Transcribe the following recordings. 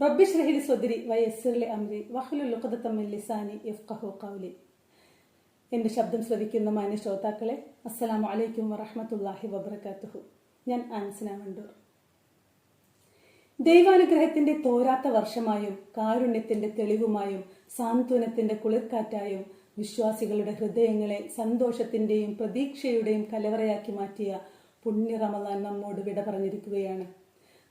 റബ്ബി ശ്റഹ് ലി സ്വദ്രി വയസ്സിർ ലി അംരി വഹ്ലുൽ ഉഖ്ദതം മിൻ ലിസാനി യഫ്ഖഹു ഖൗലി. എന്റെ ശബ്ദം ശ്രവിക്കുന്ന മാന്യ ശ്രോതാക്കളെ അസ്സലാമു അലൈക്കും വറഹ്മത്തുള്ളാഹി വബറകാതുഹു. ഞാൻ ആൻസന വണ്ടൂർ ദൈവാനുഗ്രഹത്തിന്റെ തോരാത്ത വർഷമായും കാരുണ്യത്തിന്റെ തെളിവുമായും സാന്ത്വനത്തിന്റെ കുളിർക്കാറ്റായും വിശ്വാസികളുടെ ഹൃദയങ്ങളെ സന്തോഷത്തിന്റെയും പ്രതീക്ഷയുടെയും കലവറയാക്കി മാറ്റിയ പുണ്യ റമദാൻ നമ്മോട് വിട പറഞ്ഞിരിക്കുകയാണ്.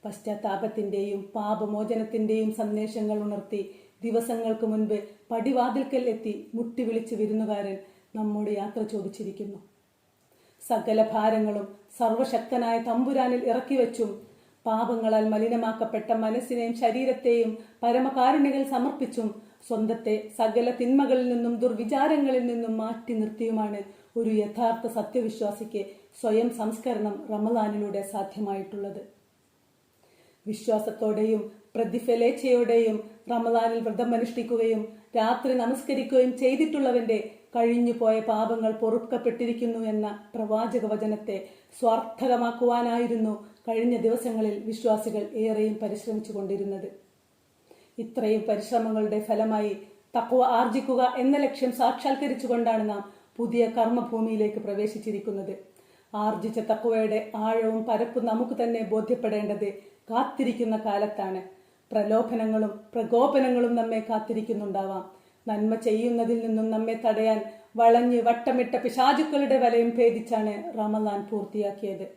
പശ്ചാത്താപത്തിന്റെയും പാപമോചനത്തിന്റെയും സന്ദേശങ്ങൾ ഉണർത്തി ദിവസങ്ങൾക്ക് മുൻപ് പടിവാതിൽക്കൽ എത്തി മുട്ടിവിളിച്ച് വിരുന്നുകാരൻ നമ്മോട് യാത്ര ചോദിച്ചിരിക്കുന്നു. സകല ഭാരങ്ങളും സർവശക്തനായ തമ്പുരാനിൽ ഇറക്കി വെച്ചും പാപങ്ങളാൽ മലിനമാക്കപ്പെട്ട മനസ്സിനെയും ശരീരത്തെയും പരമകാരുണ്യകൾ സമർപ്പിച്ചും സ്വന്തത്തെ സകല തിന്മകളിൽ നിന്നും ദുർവിചാരങ്ങളിൽ നിന്നും മാറ്റി നിർത്തിയുമാണ് ഒരു യഥാർത്ഥ സത്യവിശ്വാസിക്ക് സ്വയം സംസ്കരണം റമദാനിലൂടെ സാധ്യമായിട്ടുള്ളത്. വിശ്വാസത്തോടെയും പ്രതിഫലേച്ഛയോടെയും റമദാനിൽ വ്രതം അനുഷ്ഠിക്കുകയും രാത്രി നമസ്കരിക്കുകയും ചെയ്തിട്ടുള്ളവന്റെ കഴിഞ്ഞുപോയ പാപങ്ങൾ പൊറുക്കപ്പെട്ടിരിക്കുന്നു എന്ന പ്രവാചക വചനത്തെ സ്വാർത്ഥകമാക്കുവാനായിരുന്നു കഴിഞ്ഞ ദിവസങ്ങളിൽ വിശ്വാസികൾ ഏറെയും പരിശ്രമിച്ചു കൊണ്ടിരുന്നത്. ഇത്രയും പരിശ്രമങ്ങളുടെ ഫലമായി തക്കവ ആർജിക്കുക എന്ന ലക്ഷ്യം സാക്ഷാത്കരിച്ചുകൊണ്ടാണ് നാം പുതിയ കർമ്മഭൂമിയിലേക്ക് പ്രവേശിച്ചിരിക്കുന്നത്. ആർജിച്ച തക്കുവയുടെ ആഴവും പരപ്പും നമുക്ക് തന്നെ ബോധ്യപ്പെടേണ്ടത് കാത്തിരിക്കുന്ന കാലത്താണ്. പ്രലോഭനങ്ങളും പ്രകോപനങ്ങളും നമ്മെ കാത്തിരിക്കുന്നുണ്ടാവാം. നന്മ ചെയ്യുന്നതിൽ നിന്നും നമ്മെ തടയാൻ വളഞ്ഞ് വട്ടമിട്ട പിശാചുക്കളുടെ വലയം ഭേദിച്ചാണ് റമദാൻ പൂർത്തിയാക്കിയത്.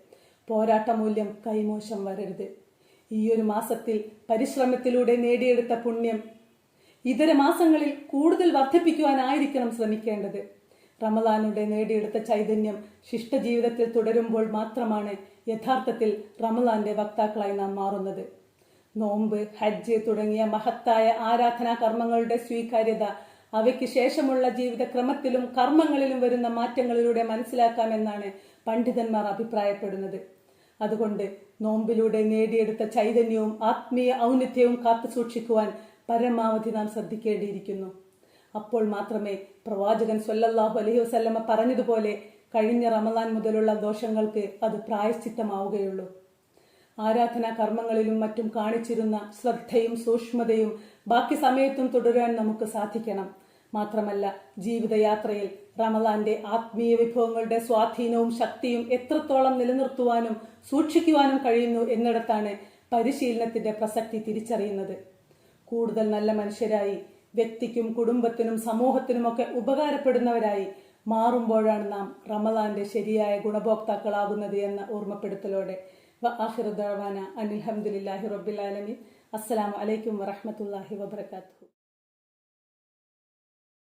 പോരാട്ട മൂല്യം കൈമോശം വരരുത്. ഈ ഒരു മാസത്തിൽ പരിശ്രമത്തിലൂടെ നേടിയെടുത്ത പുണ്യം ഇതര മാസങ്ങളിൽ കൂടുതൽ വർദ്ധിപ്പിക്കുവാനായിരിക്കണം ശ്രമിക്കേണ്ടത്. റമദാനിലൂടെ നേടിയെടുത്ത ചൈതന്യം ശിഷ്ട ജീവിതത്തിൽ തുടരുമ്പോൾ മാത്രമാണ് യഥാർത്ഥത്തിൽ റമദാന്റെ വക്താക്കളായി നാം മാറുന്നത്. നോമ്പ് ഹജ്ജ് തുടങ്ങിയ മഹത്തായ ആരാധനാ കർമ്മങ്ങളുടെ സ്വീകാര്യത അവയ്ക്ക് ശേഷമുള്ള ജീവിതക്രമത്തിലും കർമ്മങ്ങളിലും വരുന്ന മാറ്റങ്ങളിലൂടെ മനസ്സിലാക്കാമെന്നാണ് പണ്ഡിതന്മാർ അഭിപ്രായപ്പെടുന്നത്. അതുകൊണ്ട് നോമ്പിലൂടെ നേടിയെടുത്ത ചൈതന്യവും ആത്മീയ ഔന്നത്യവും കാത്തു സൂക്ഷിക്കുവാൻ പരമാവധി നാം ശ്രദ്ധിക്കേണ്ടിയിരിക്കുന്നു. അപ്പോൾ മാത്രമേ പ്രവാചകൻ സല്ലല്ലാഹു അലഹി വസല്ലമ പറഞ്ഞതുപോലെ കഴിഞ്ഞ റമദാൻ മുതലുള്ള ദോഷങ്ങൾക്ക് അത് പ്രായശ്ചിത്തമാവുകയുള്ളൂ. ആരാധനാ കർമ്മങ്ങളിലും മറ്റും കാണിച്ചിരുന്ന ശ്രദ്ധയും സൂക്ഷ്മതയും ബാക്കി സമയത്തും തുടരാൻ നമുക്ക് സാധിക്കണം. മാത്രമല്ല ജീവിതയാത്രയിൽ റമദാന്റെ ആത്മീയ വിഭവങ്ങളുടെ സ്വാധീനവും ശക്തിയും എത്രത്തോളം നിലനിർത്തുവാനും സൂക്ഷിക്കുവാനും കഴിയുന്നു എന്നിടത്താണ് പരിശീലനത്തിന്റെ പ്രസക്തി തിരിച്ചറിയുന്നത്. കൂടുതൽ നല്ല മനുഷ്യരായി വ്യക്തിക്കും കുടുംബത്തിനും സമൂഹത്തിനുമൊക്കെ ഉപകാരപ്പെടുന്നവരായി മാറുമ്പോഴാണ് നാം റമദാന്റെ ശരിയായ ഗുണഭോക്താക്കളാകുന്നത് എന്ന ഓർമ്മപ്പെടുത്തലോടെ. അനിൽഹമുല്ലാഹി റബ്ബിൽ ആലമീൻ. അസ്സലാമു അലൈക്കും വറഹമത്തല്ലാഹി വബർക്കാത്തു